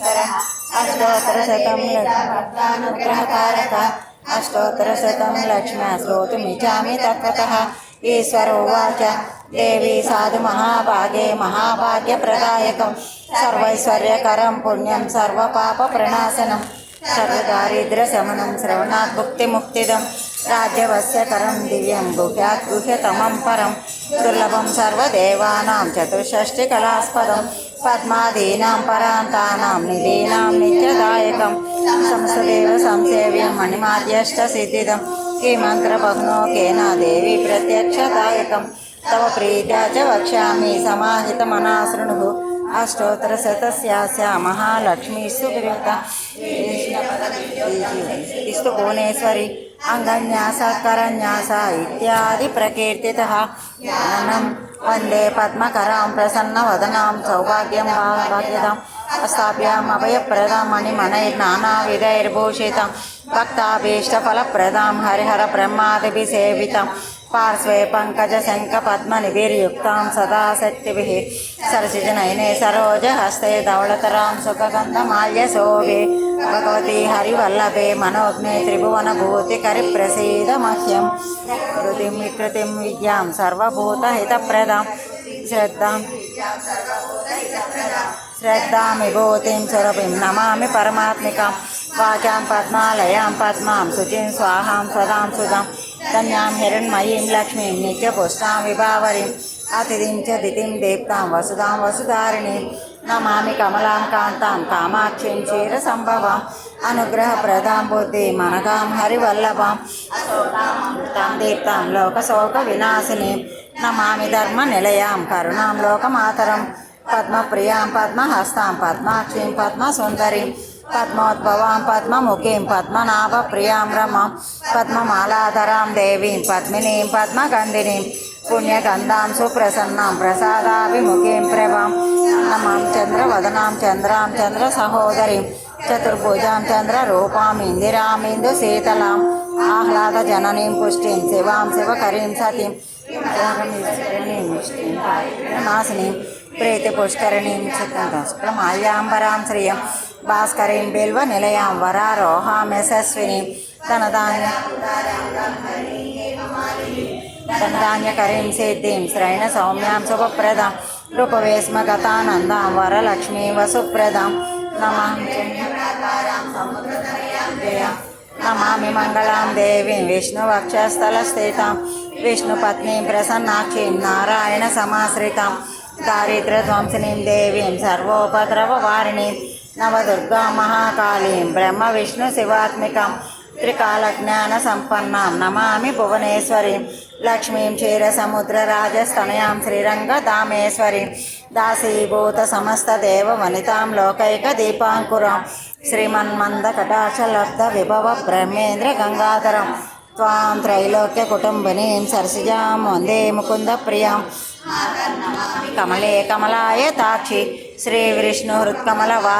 परमेश्वरः अष्टोत्तरशतं लक्ष्मीनुग्रहकारक अष्टोत्तरशतं लक्ष्म्या श्रोतुमिच्छामि तत्त्वतः। ईश्वर उवाच। देवी साधु महाभागे महाभाग्यप्रदायकं सर्वैश्वर्यकरं पुण्यं सर्वपापप्रणाशनं सर्वदारिद्र्यशमनं श्रवणात् भुक्तिमुक्तिदं राज्यवस्य करं दिव्यं गुह्यात् गुह्यतमं परं दुर्लभं सर्वदेवानां పద్మాదీనాం పరాంతానాం నిధీనాం నిత్యదాయకం సంసదేవ సంసేవ్యం మణిమాధ్యష్ట సిద్ధిదం ఈ మంత్రభగ్నో కేనా దేవి ప్రత్యక్షదాయకం తవ ప్రీత్యా చ వక్ష్యామి సమాహిత మనాశృణు అష్టోత్తర శతస్యాస్య మహాలక్ష్మి సువిరుత ఇస్తు భువనేశ్వరి అంగన్యాస కరన్యాస ఇత్యాది ప్రకీర్తిత జ్ఞానం वन्दे पद्मकरां प्रसन्नवदनां सौभाग्यं भाग्यदाम् अस्ताभ्याम् अभयप्रदां मणिमणैर्नानाविधैर्भूषितं भक्ताभीष्टफलप्रदां हरिहरब्रह्मादिभिसेवितं पार्श्वे पङ्कजशङ्खपद्मनिभिर्युक्तां सदा शक्तिभिः सरसिजनयने सरोजहस्ते धवळतरां सुखगन्धमाल्यशोभे भगवती हरिवल्लभे मनोज्ञे त्रिभुवनभूतिकरिप्रसीद मह्यं कृतिं विकृतिं विद्यां सर्वभूतहितप्रदां श्रद्धां श्रद्धामिभूतिं सुरभिं नमामि परमात्मिकां वाचां पद्मालयां पद्मां शुचिं स्वाहां सदां सुधां కన్యాం హిరణ్మయీం లక్ష్మీం నిత్యపుష్టాం విభావరిం అతిథిం చ దీప్తాం దేప్తాం వసుదాం వసుధారిణిం. నమామి కమలాం కాంతాం కామాక్షిం క్షీర సంభవం. అనుగ్రహ ప్రదాం బుద్ధి మనగాం హరివల్లభాం. తాం దీప్తాం లోకశోక వినాశిని. నమామి ధర్మ నిలయాం కరుణాం లోకమాతరం. పద్మప్రియాం పద్మహస్తాం పద్మాక్షిం పద్మసుందరిం. पद्मोद्भवां, पद्ममुखीं, पद्मनाभप्रियाँ रमां पद्ममालाधरां, देवीं, पद्मिनीं, पद्मगन्धिनीं, पुण्यगन्धां, सुप्रसन्नां, प्रसादाभिमुखीं प्रभां नमां, चन्द्रवदनां, चन्द्रां, चन्द्रसहोदरीं, चतुर्भुजां चन्द्ररूपाम् इन्दिरामिन्दुशीतलाम् आह्लादजननीं, पुष्टिं, शिवां, शिवकरीं, सतीं नाशिनीं प्रीतिपुष्करिणीं शुक्लमाल्याम्बरां श्रियं భాస్కరీం బిల్వ నిలయాం వరారోహాం యశస్విని ధనధాన్య ధనధాన్యకరీం సిద్ధిం శ్రైణ సౌమ్యాం శుభప్రదాం రూపవేశ్మగతానందాం వరలక్ష్మీ వసుప్రదం నమామి మంగళాం దేవీం విష్ణువక్షస్థలస్థితాం విష్ణుపత్నీం ప్రసన్నాక్షీం నారాయణ సమాశ్రితాం దారిద్ర్యధ్వంసినీం దేవీం సర్వోపద్రవ వారిణీ నవదుర్గా మహాకాళి బ్రహ్మ విష్ణు శివాత్మికం త్రికాల జ్ఞాన సంపన్నం నమామి భువనేశ్వరి లక్ష్మీం క్షీర సముద్ర రాజస్తనయాం శ్రీరంగ దామేశ్వరి దాసీభూత సమస్త దేవ వనితాం లోకైక దీపాంకురం శ్రీమన్మంద కటాక్షలబ్ధ విభవ బ్రహ్మేంద్ర గంగాధరం త్వాం త్రైలోక్య కుటుంబని సరసిజాం వందే ముకుంద ప్రియం కమలే కమలాయ తాక్షి శ్రీ విష్ణు హృత్కమల వాస